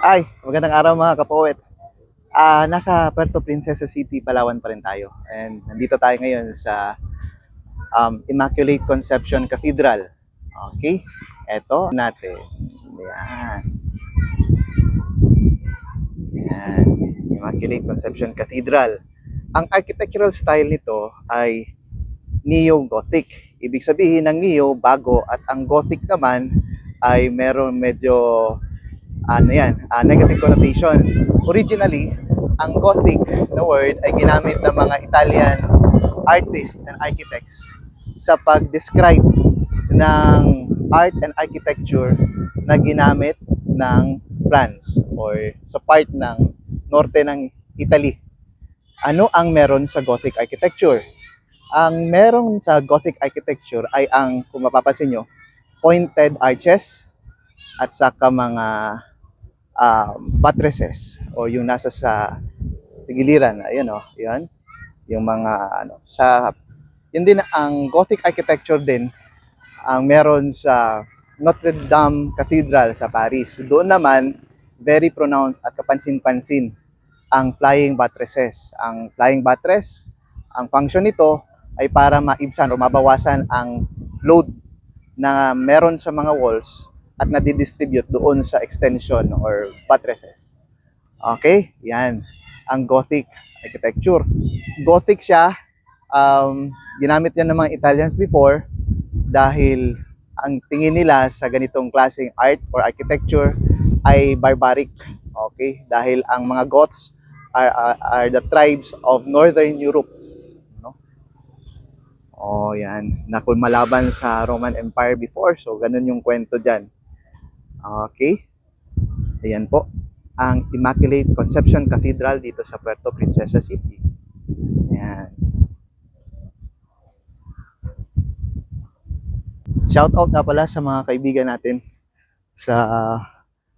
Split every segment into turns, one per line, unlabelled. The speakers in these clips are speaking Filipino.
Ay, magandang araw mga kapowet. Ah, nasa Puerto Princesa City, Palawan pa rin tayo. And nandito tayo ngayon sa um, Immaculate Conception Cathedral. Okay? Eto natin. Yan. Yan. Immaculate Conception Cathedral. Ang architectural style nito ay Neo-Gothic. Ibig sabihin ng Neo, bago, at ang Gothic naman ay meron medyo ano yan, ah, negative connotation. Originally, ang Gothic na word ay ginamit ng mga Italian artists and architects sa pag-describe ng art and architecture na ginamit ng France or sa part ng norte ng Italy. Ano ang meron sa Gothic architecture? Ang meron sa Gothic architecture ay ang, kung mapapansin nyo, pointed arches at saka mga um, buttresses o yung nasa sa giliran, ayun oh, yun. Yung mga ano, sa yun din ang Gothic architecture din ang meron sa Notre Dame Cathedral sa Paris. Doon naman very pronounced at kapansin-pansin ang flying buttresses. Ang flying buttress, ang function nito ay para maibsan o mabawasan ang load na meron sa mga walls at nadidistribute doon sa extension or buttresses. Okay? Yan. Ang Gothic architecture. Gothic siya, um, ginamit yan ng mga Italians before dahil ang tingin nila sa ganitong klaseng art or architecture ay barbaric. Okay? Dahil ang mga Goths are, are, are the tribes of Northern Europe. No? Oh, yan. Na kung malaban sa Roman Empire before. So, ganun yung kwento dyan. Okay. Ayan po. Ang Immaculate Conception Cathedral dito sa Puerto Princesa City. Ayan. Shout out nga pala sa mga kaibigan natin sa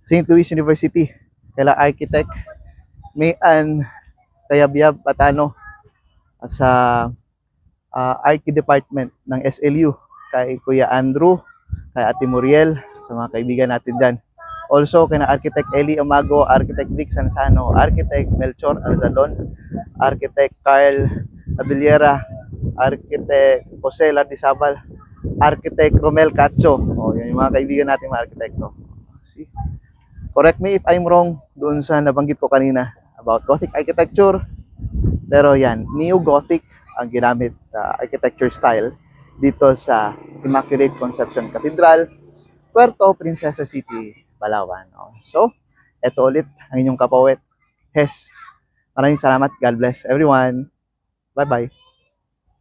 St. Louis University. Kala Architect Mayan Tayabyab Patano at sa uh, Archi Department ng SLU kay Kuya Andrew, kay Ate Muriel, sa mga kaibigan natin dyan. Also, kay na Architect Eli Amago, Architect Vic Sansano, Architect Melchor Arzalon, Architect Carl Abiliera, Architect Jose Lardizabal, Architect Romel Cacho. O, yan yung mga kaibigan natin mga arkitekto. See? Correct me if I'm wrong doon sa nabanggit ko kanina about Gothic architecture. Pero yan, Neo-Gothic ang ginamit na architecture style dito sa Immaculate Conception Cathedral, Puerto Princesa City, Palawan. So, eto ulit ang inyong kapawet, Hes. Maraming salamat. God bless everyone. Bye-bye.